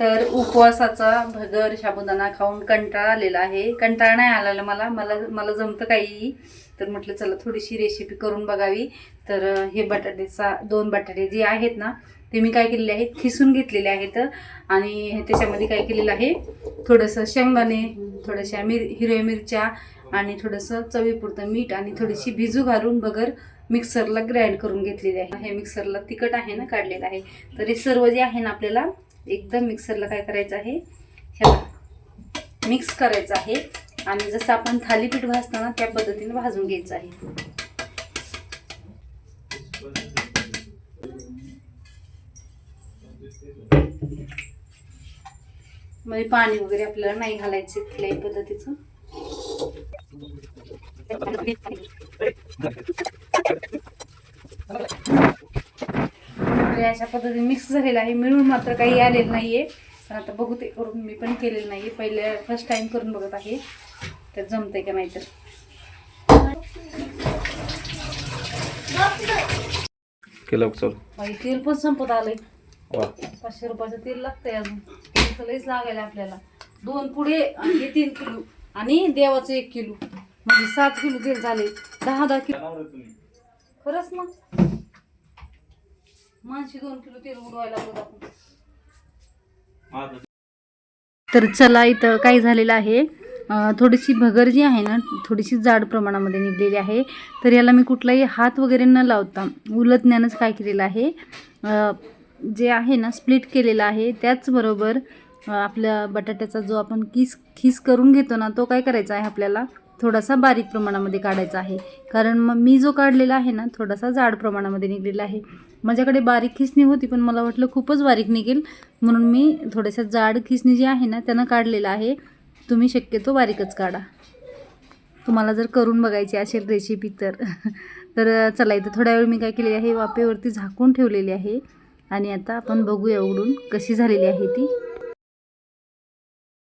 तर उपवासाचा भगर साबुदाणा खाऊन कंटाळा आलेला आहे. कंटाळा नाही आलेला मला. मला मला जमतं काही. तर म्हटलं चला थोडीशी रेसिपी करून बघावी. तर हे बटाट्याचा दोन बटाटे जे आहेत ना ते मी काय केलेले आहेत खिसून घेतलेले आहेत. आणि हे त्याच्यामध्ये काय केलेलं आहे थोडंसं शेंगदाणे थोड्याशा मिर हिरव्या मिरच्या आणि थोडंसं चवीपुरतं मीठ आणि थोडीशी भिजू घालून बगर मिक्सरला ग्राइंड करून घेतलेले आहे. हे मिक्सरला तिखट आहे ना काढलेलं आहे. तर हे सर्व जे आहे ना आपल्याला एकदम मिक्सरला काय करायचं आहे? ह्याला मिक्स करायचं आहे. आणि जसं आपण थालीपीठ भाजताना त्या पद्धतीने भाजून घ्यायचं आहे. म्हणजे पाणी वगैरे आपल्याला नाही घालायचं कुठल्याही पद्धतीचं. तर अशा पद्धतीने मिक्स झालेलं आहे. मिळून मात्र काही आलेलं नाहीये. पण आता बघू ते करून मी पण केलेलं नाहीये. पहिले फर्स्ट टाइम करून बघत आहे. तर जमतंय का नाही तर केलं चल? बाई तेल पण संपत आलंय. वा. पाचशे रुपयाचं तेल लागतंय अजून. लईच लागायला आपल्याला. दोन पुढे आणि हे तीन किलो आणि देवाचं एक किलो. म्हणजे सात किलो तेल झाले. दहा दहा किलो. खरंच मग? माणशी दोन किलो तेल उडवायला लागलो आपण तर चला इथं काय झालेलं आहे? थोडीशी भगर जी आहे ना थोडीशी जाड प्रमाणामध्ये निघलेली आहे. तर याला मी कुठलाही हात वगैरे न लावता उलटण्यानंच काय केलेलं आहे? जे आहे ना स्प्लिट केलेलं आहे त्याचबरोबर आपल्या बटाट्याचा जो आपण किस खीस करून घेतो ना तो काय करायचा आहे आपल्याला? थोडासा बारीक प्रमाणामध्ये काढायचा आहे. कारण मग मी जो काढलेला आहे ना थोडासा जाड प्रमाणामध्ये निघलेला आहे. माझ्याकडे बारीक खिसणी होती पण मला वाटलं खूपच बारीक निघेल. म्हणून मी थोड्याशा जाड खिसणी जी आहे ना त्यानं काढलेलं आहे. तुम्ही शक्यतो बारीकच काढा. तुम्हाला जर करून बघायची असेल रेसिपी तर. तर चला इथं थोड्या वेळ मी काय केलेली आहे वाफेवरती झाकून ठेवलेली आहे. आणि आता आपण बघूया उघडून कशी झालेली आहे ती.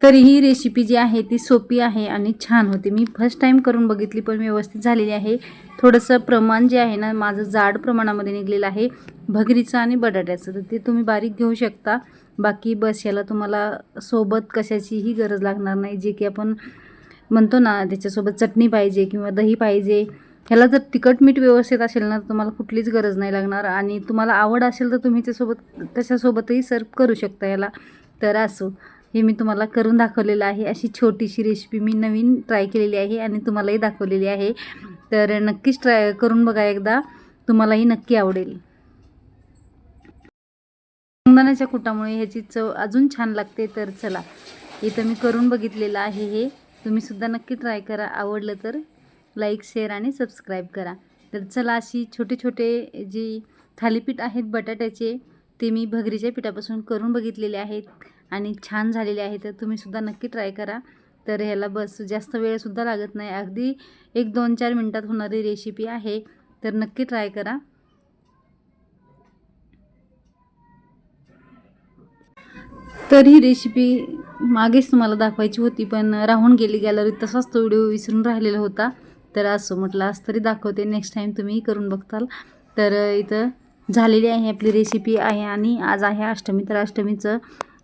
तरी ही रेसिपी जी आहे ती सोपी आहे आणि छान होते. मी फर्स्ट टाईम करून बघितली पण व्यवस्थित झालेली आहे. थोडंसं प्रमाण जे आहे ना माझं जाड प्रमाणामध्ये निघलेलं आहे. भगरीचं आणि बटाट्याचं. तर ते तुम्ही बारीक घेऊ शकता. बाकी बस याला तुम्हाला सोबत कशाचीही गरज लागणार नाही. जे की आपण म्हणतो ना त्याच्यासोबत चटणी पाहिजे किंवा दही पाहिजे. ह्याला जर तिखट मीठ व्यवस्थित असेल ना तर तुम्हाला कुठलीच गरज नाही लागणार. आणि तुम्हाला आवड असेल तर तुम्ही त्यासोबत त्याच्यासोबतही सर्व करू शकता याला. तर असो. हे मी तुम्हाला करून दाखवलेलं आहे. अशी छोटीशी रेसिपी मी नवीन ट्राय केलेली आहे आणि तुम्हालाही दाखवलेली आहे. तर नक्कीच ट्राय करून बघा एकदा. तुम्हालाही नक्की आवडेल. शेंगदाण्याच्या कुटामुळे ह्याची चव अजून छान लागते. तर चला इथं मी करून बघितलेलं आहे हे. तुम्हीसुद्धा नक्की ट्राय करा. आवडलं तर लाईक शेअर आणि सबस्क्राईब करा. तर चला अशी छोटे छोटे जी थालीपीठ आहेत बटाट्याचे ते मी भगरीच्या पिठापासून करून बघितलेले आहेत. आणि छान झालेले आहे तर तुम्हीसुद्धा नक्की ट्राय करा. तर ह्याला बस जास्त वेळसुद्धा लागत नाही. अगदी एक दोन चार मिनटात होणारी रेसिपी आहे तर नक्की ट्राय करा. तर ही रेसिपी मागेच तुम्हाला दाखवायची होती पण राहून गेली गॅलरीत तसाच तो व्हिडिओ विसरून राहिलेला होता. तर असं म्हटलं आज तरी दाखवते नेक्स्ट टाईम तुम्ही करून बघताल. तर इथं झालेली आहे आपली रेसिपी आहे आणि आज आहे अष्टमी. तर अष्टमीचं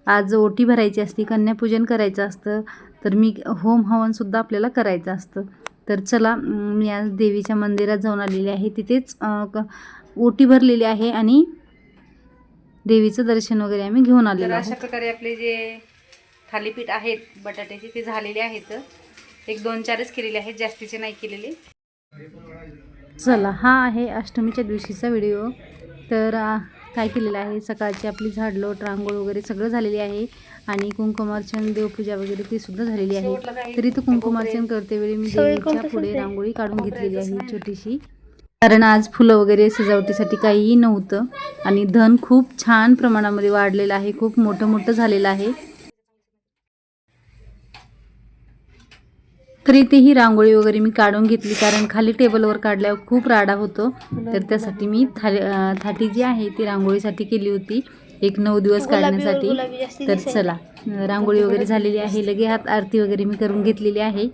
आज ओटी भरायची असते कन्यापूजन करायचं असतं तर मी होम हवनसुद्धा आपल्याला करायचं असतं. तर चला मी आज देवीच्या मंदिरात जाऊन आलेली आहे. तिथेच ओटी भरलेली आहे आणि देवीचं दर्शन वगैरे आम्ही घेऊन आलेलो अशा प्रकारे आपले जे थालीपीठ आहेत बटाट्याचे ते झालेले आहेत. एक दोन चारच केलेले आहेत जास्तीचे नाही केलेले. चला हा आहे अष्टमीच्या दिवशीचा व्हिडिओ. तर काय केलेलं आहे? सकाळची आपली झाडलोट रांगोळ वगैरे सगळं झालेली आहे आणि कुंकुमार्चन देवपूजा वगैरे ती सुद्धा झालेली आहे. तरी तो कुंकुमार्चन करते वेळी मी देवीच्या पुढे रांगोळी काढून घेतलेली आहे छोटीशी. कारण आज फुलं वगैरे सजावटीसाठी काहीही नव्हतं आणि धन खूप छान प्रमाणामध्ये वाढलेलं आहे. खूप मोठं मोठं झालेलं आहे. तर इथे ही रांगोळी वगैरे मी काढून घेतली कारण खाली टेबलवर काढल्यावर खूप राडा होतो. तर त्यासाठी मी थाली थाटी जी आहे ती रांगोळीसाठी केली होती. एक नऊ दिवस काढण्यासाठी. तर चला रांगोळी वगैरे झालेली आहे. लगे हात आरती वगैरे मी करून घेतलेली आहे.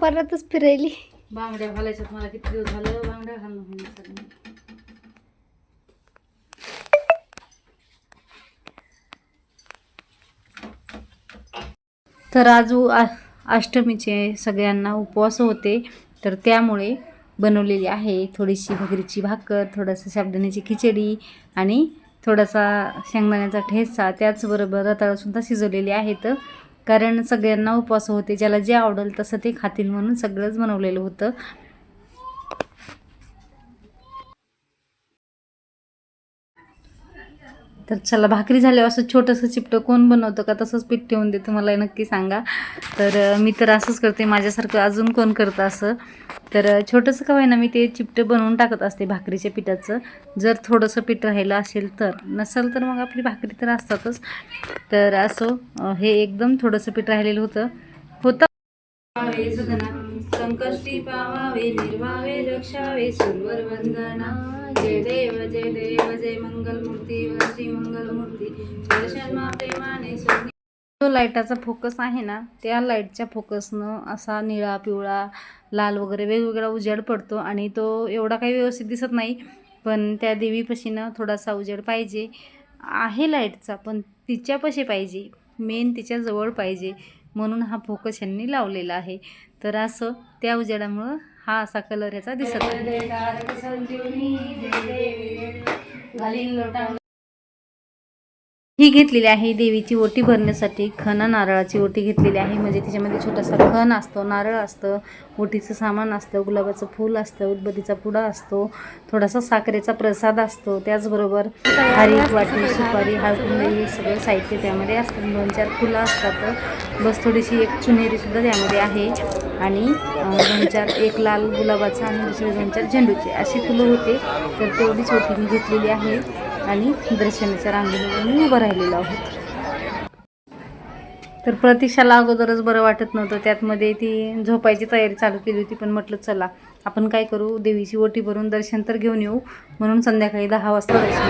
परतच फिरायली. बांगड्या घालायच्यात मला किती दिवस झालं बांगड्या घालणं तर आज आ- अष्टमीचे सगळ्यांना उपवास होते तर त्यामुळे बनवलेली आहे. थोडीशी भगरीची भाकर थोडंसं शाबदाण्याची खिचडी आणि थोडासा शेंगदाण्याचा ठेचा. त्याचबरोबर रताळासुद्धा शिजवलेली आहेत. कारण सगळ्यांना उपवास होते. ज्याला जे आवडेल तसं ते खातील म्हणून सगळंच बनवलेलं होतं. तर चला भाकरी झाल्यावर असं छोटंसं चिपटं कोण बनवतं का तसंच पीठ ठेवून देतं मला नक्की सांगा. तर मी तर असंच करते माझ्यासारखं अजून कोण करतं असं. तर छोटंसं का ना मी ते चिपटं बनवून टाकत असते भाकरीच्या पिठाचं. जर थोडंसं पीठ राहिलं असेल तर. नसेल तर मग आपली भाकरी तर असतातच. तर असं हे एकदम थोडंसं पीठ राहिलेलं होतं. होतं. संकष्टी पावावे निर्वावे रक्षावे सुरवर वंदना जय देव जय देव जय मंगलमूर्ती व श्री मंगलमूर्ती। दर्शन मा प्रेमाने जो लाईटाचा फोकस आहे ना त्या लाईटच्या फोकसनं असा निळा पिवळा लाल वगैरे वेगवेगळा उजेड पडतो आणि तो एवढा काही व्यवस्थित दिसत नाही. पण त्या देवीपाशीनं थोडासा उजेड पाहिजे. आहे लाईटचा पण तिच्यापाशी पाहिजे. मेन तिच्या जवळ पाहिजे. म्हणून हा फोकस यांनी लावलेला आहे. तर असं त्या उजेडामुळं हा असा कलर याचा दिसत आहे ही घेतलेली आहे देवीची ओटी भरण्यासाठी खण नारळाची ओटी घेतलेली आहे. म्हणजे त्याच्यामध्ये छोटासा खण असतो नारळ असतं ओटीचं सामान असतं गुलाबाचं फूल असतं उदबत्तीचा पुडा असतो थोडासा साखरेचा प्रसाद असतो. त्याचबरोबर हरीक वाटी सुपारी हळकुंड हे सगळं साहित्य त्यामध्ये असतं. दोन चार फुलं असतात. बस थोडीशी एक चुनेरीसुद्धा त्यामध्ये आहे. आणि दोन चार एक लाल गुलाबाचा आणि दुसरे दोन चार झेंडूचे. अशी फुलं होते तर तेवढीच ओटी मी घेतलेली आहे आणि दर्शनाच्या रांगेमध्ये मी उभं राहिलेलो आहोत तर प्रतीक्षाला अगोदरच बरं वाटत नव्हतं. त्यातमध्ये ती झोपायची तयारी चालू केली होती पण म्हटलं चला आपण काय करू? देवीची ओटी भरून दर्शन तर घेऊन येऊ. म्हणून संध्याकाळी दहा वाजता दर्शन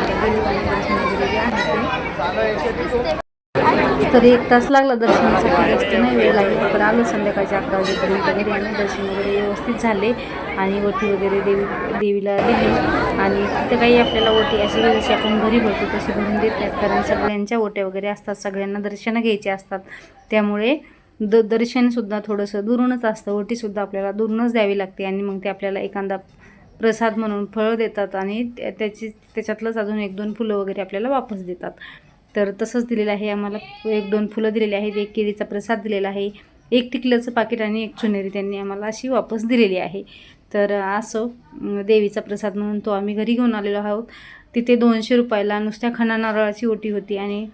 तर एक तास लागला दर्शनासाठी जास्त नाही वेळ लागेल पण आलो संध्याकाळच्या अकरा वाजेपर्यंत घरी आणि दर्शन वगैरे व्यवस्थित झाले आणि ओटी वगैरे देवी देवीला दिली. आणि तिथं काही आपल्याला ओटी अशी जशी आपण घरी भरतो तशी भरून देत नाहीत कारण सगळ्यांच्या ओट्या वगैरे असतात सगळ्यांना दर्शनं घ्यायचे असतात. त्यामुळे द दर्शनसुद्धा थोडंसं दुरूनच असतं ओटीसुद्धा आपल्याला दुरूनच द्यावी लागते आणि मग ते आपल्याला एखादा प्रसाद म्हणून फळं देतात आणि त्या- त्याची त्याच्यातलंच अजून एक दोन फुलं वगैरे आपल्याला वापस देतात. तर तसंच दिलेलं आहे. आम्हाला एक दोन फुलं दिलेली आहेत एक केळीचा प्रसाद दिलेला आहे एक टिकल्याचं पाकिट आणि एक चुनेरी त्यांनी आम्हाला अशी वापस दिलेली आहे. तर असं देवीचा प्रसाद म्हणून तो आम्ही घरी घेऊन आलेलो आहोत. तिथे दोनशे रुपयाला नुसत्या खणा नारळाची ओटी होती आणि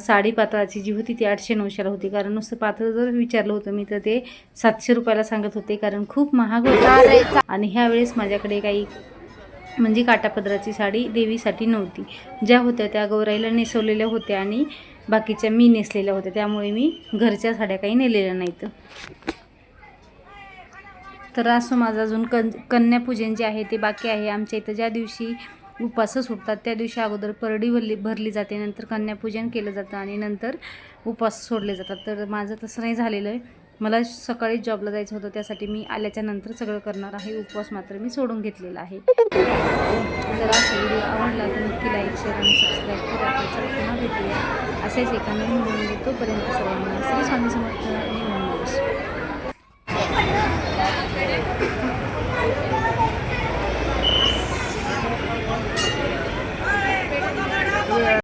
साडी पातळाची जी होती ती आठशे नऊशेला होती. कारण नुसतं पातळ जर विचारलं होतं मी तर ते सातशे रुपयाला सांगत होते. कारण खूप महाग होतं. आणि ह्यावेळेस माझ्याकडे काही म्हणजे काटापदराची साडी देवीसाठी नव्हती. ज्या होत्या त्या गौराईला नेसवलेल्या होत्या आणि बाकीच्या मी नेसलेल्या होत्या. त्यामुळे मी घरच्या साड्या काही नेलेल्या नाहीत. तर असं माझं अजून कन कन्यापूजन जे आहे ते बाकी आहे. आमच्या इथं ज्या दिवशी उपास सुटतात त्या दिवशी अगोदर परडी भरली भरली जाते. नंतर कन्यापूजन केलं जातं आणि नंतर उपास सोडले जातात. तर माझं तसं नाही झालेलं आहे. मला सकाळी जॉबला जायचं होतं त्यासाठी मी आल्याच्यानंतर सगळं करणार आहे. उपवास मात्र मी सोडून घेतलेला आहे. जर असा व्हिडिओ आवडला तर नक्की लाईक शेअर आणि सबस्क्राईब करा. त्याचा पुन्हा भेटूया. असेच एका नवीन व्हिडिओ तोपर्यंत सर्वांना श्री स्वामी समर्थ.